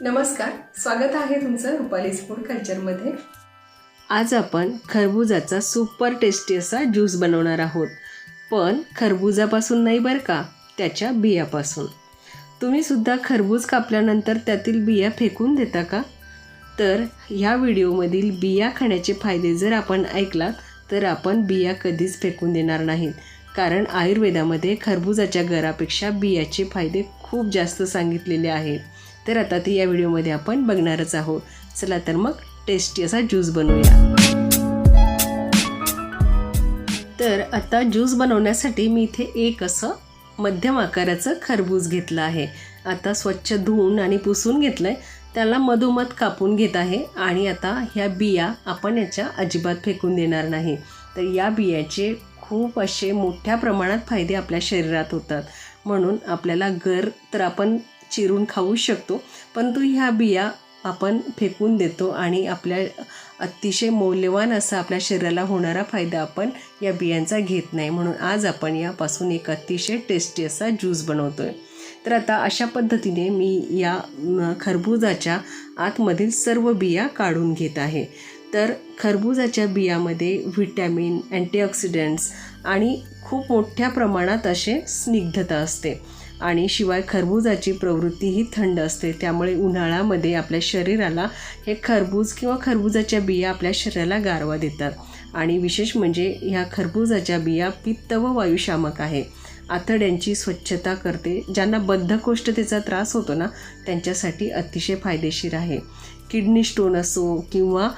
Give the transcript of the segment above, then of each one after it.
नमस्कार स्वागत आहे तुमचं रुपालीज फूड कल्चरमध्ये आज आपण खरबुजाचा सुपर टेस्टी असा ज्यूस बनवणार आहोत. पण खरबुजापासून नाही बरं का त्याच्या बियापासून. तुम्ही सुद्धा खरबूज कापल्यानंतर त्यातील बिया फेकून देता का? तर ह्या व्हिडिओमधील बिया खाण्याचे फायदे जर आपण ऐकलात तर आपण बिया कधीच फेकून देणार नाहीत. कारण आयुर्वेदामध्ये खरबुजाच्या गरापेक्षा बियाचे फायदे खूप जास्त सांगितलेले आहेत. तर आता ते या व्हिडिओमध्ये आपण बघणारच आहोत. चला तर मग टेस्टी असा ज्यूस बनवूया. तर आता ज्यूस बनवण्यासाठी मी इथे एक असं मध्यम आकाराचं खरबूज घेतलं आहे. आता स्वच्छ धुवून आणि पुसून घेतलं आहे त्याला मधोमध कापून घेत आहे आणि आता ह्या बिया आपण याच्या अजिबात फेकून देणार नाही. तर या बियाचे खूप असे मोठ्या प्रमाणात फायदे आपल्या शरीरात होतात. म्हणून आपल्याला गर तर आपण चिरून खाऊ शकतो. परंतु ह्या बिया आपण फेकून देतो आणि आपल्या अतिशय मौल्यवान असा आपल्या शरीराला होणारा फायदा आपण या बियांचा घेत नाही. म्हणून आज आपण यापासून एक अतिशय टेस्टी असा ज्यूस बनवतो आहे तर आता अशा पद्धतीने मी या खरबुजाच्या आतमधील सर्व बिया काढून घेत आहे. तर खरबुजाच्या बियामध्ये व्हिटॅमिन अँटीऑक्सिडंट्स आणि खूप मोठ्या प्रमाणात असे स्निग्धता असते. आणि शिवाय खरबुजाची प्रवृत्ती ही थंड असते. त्यामुळे उन्हाळ्यामध्ये आपल्या शरीराला हे खरबूज किंवा खरबुजाच्या बिया आपल्या शरीराला गारवा देतात. आणि विशेष म्हणजे ह्या खरबुजाच्या बिया पित्त व वायुशामक आहे. आतड्यांची स्वच्छता करते. ज्यांना बद्धकोष्ठतेचा त्रास होतो ना त्यांच्यासाठी अतिशय फायदेशीर आहे. किडनी स्टोन असो किंवा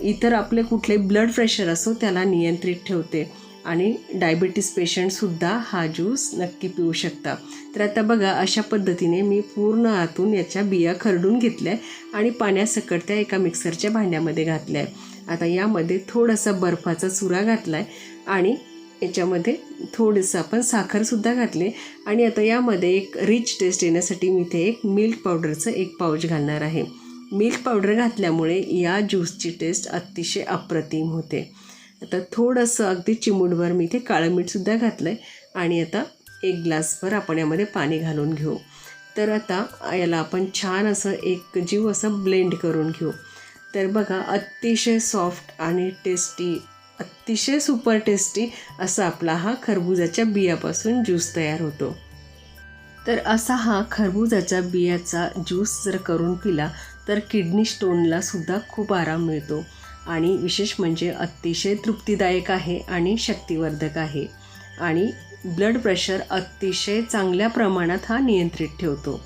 इतर आपले कुठले ब्लड प्रेशर असो त्याला नियंत्रित ठेवते. आणि डायबिटीस पेशंटसुद्धा हा ज्यूस नक्की पिऊ शकता. तर आता बघा अशा पद्धतीने मी पूर्ण आतून याच्या बिया खरडून घेतल्या आणि पाण्यासकट त्या एका मिक्सरच्या भांड्यामध्ये घातल्या आहे आता यामध्ये थोडासा बर्फाचा चुरा घातला आहे आणि याच्यामध्ये थोडंसं आपण साखरसुद्धा घातले. आणि आता यामध्ये एक रिच टेस्ट येण्यासाठी मी इथे एक मिल्क पावडरचं एक पाऊच घालणार आहे. मिल्क पावडर घातल्यामुळे या ज्यूसची टेस्ट अतिशय अप्रतिम होते. आता थोडंसं अगदी चिमूटभर मी इथे काळं मीठसुद्धा घातलं आहे आणि आता एक ग्लासभर आपण यामध्ये पाणी घालून घेऊ. तर आता याला आपण छान असं एक जीव असं ब्लेंड करून घेऊ. तर बघा अतिशय सॉफ्ट आणि टेस्टी अतिशय सुपर टेस्टी असा आपला हा खरबुजाच्या बियापासून ज्यूस तयार होतो. तर असा हा खरबुजाच्या बियाचा ज्यूस जर करून पिला तर किडनी स्टोनला सुद्धा खूप आराम मिळतो. आणि विशेष म्हणजे अतिशय तृप्तीदायक आहे आणि शक्तिवर्धक आहे. आणि ब्लड प्रेशर अतिशय चांगल्या प्रमाणात हा नियंत्रित ठेवतो.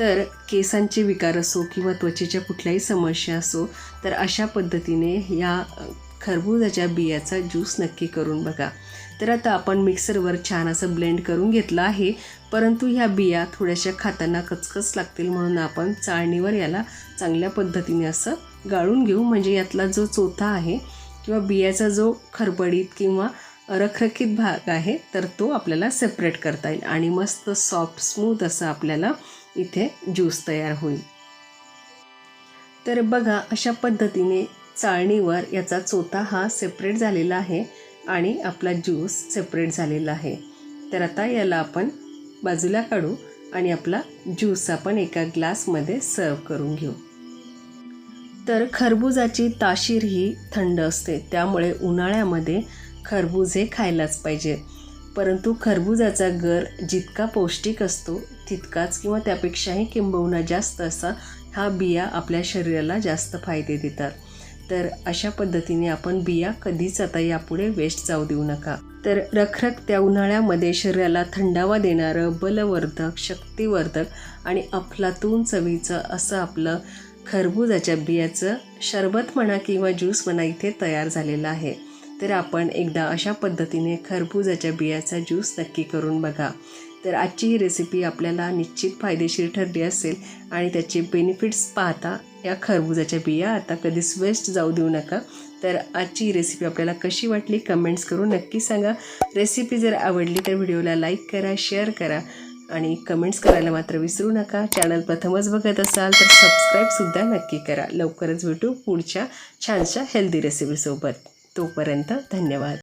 तर केसांचे विकार असो किंवा त्वचेच्या कुठल्याही समस्या असो तर अशा पद्धतीने या खरबुजाच्या बियाचा ज्यूस नक्की करून बघा. तर आता आपण मिक्सरवर छान असं ब्लेंड करून घेतलं आहे परंतु ह्या बिया थोड्याशा खाताना कचकच लागतील म्हणून आपण चाळणीवर याला चांगल्या पद्धतीने असं गाळून घेऊ. म्हणजे यातला जो चोथा आहे किंवा बियाचा जो खरबडीत किंवा रखरखीत भाग आहे तर तो आपल्याला सेपरेट करता येईल. आणि मस्त सॉफ्ट स्मूथ असं आपल्याला इथे ज्यूस तयार होईल. तर बघा अशा पद्धतीने चाळणीवर याचा चोथा हा सेपरेट झालेला आहे आणि आपला ज्यूस सेपरेट झालेला आहे. तर आता याला आपण बाजूला काढू आणि आपला ज्यूस आपण एका ग्लासमध्ये सर्व करून घेऊ. तर खरबुजाची ताशीर ही थंड असते. त्यामुळे उन्हाळ्यामध्ये खरबूज हे खायलाच पाहिजे. परंतु खरबुजाचा गर जितका पौष्टिक असतो तितकाच किंवा त्यापेक्षाही किंबहुना जास्त असा हा बिया आपल्या शरीराला जास्त फायदे देतात. तर अशा पद्धतीने आपण बिया कधीच आता यापुढे वेस्ट जाऊ देऊ नका. तर रखरख त्या उन्हाळ्यामध्ये शरीराला थंडावा देणारं बलवर्धक शक्तिवर्धक आणि अफलातून चवीचं असं आपलं खरबुजाच्या बियाचं शरबत म्हणा किंवा ज्यूस म्हणा इथे तयार झालेलं आहे. तर आपण एकदा अशा पद्धतीने खरबुजाच्या बियाचा ज्यूस नक्की करून बघा. तर आजची ही रेसिपी आपल्याला निश्चित फायदेशीर ठरली असेल आणि त्याचे बेनिफिट्स पाहता या खरबुजाच्या बिया आता कधीच वेस्ट जाऊ देऊ नका. तर आजची ही रेसिपी आपल्याला कशी वाटली कमेंट्स करून नक्की सांगा. रेसिपी जर आवडली तर व्हिडिओला लाईक करा शेअर करा. आणि कमेंट्स करायला मात्र विसरू नका. चॅनल प्रथमच बघत असाल तर सबस्क्राईबसुद्धा नक्की करा. लवकरच भेटू पुढच्या छानशा हेल्दी रेसिपीसोबत तोपर्यंत धन्यवाद.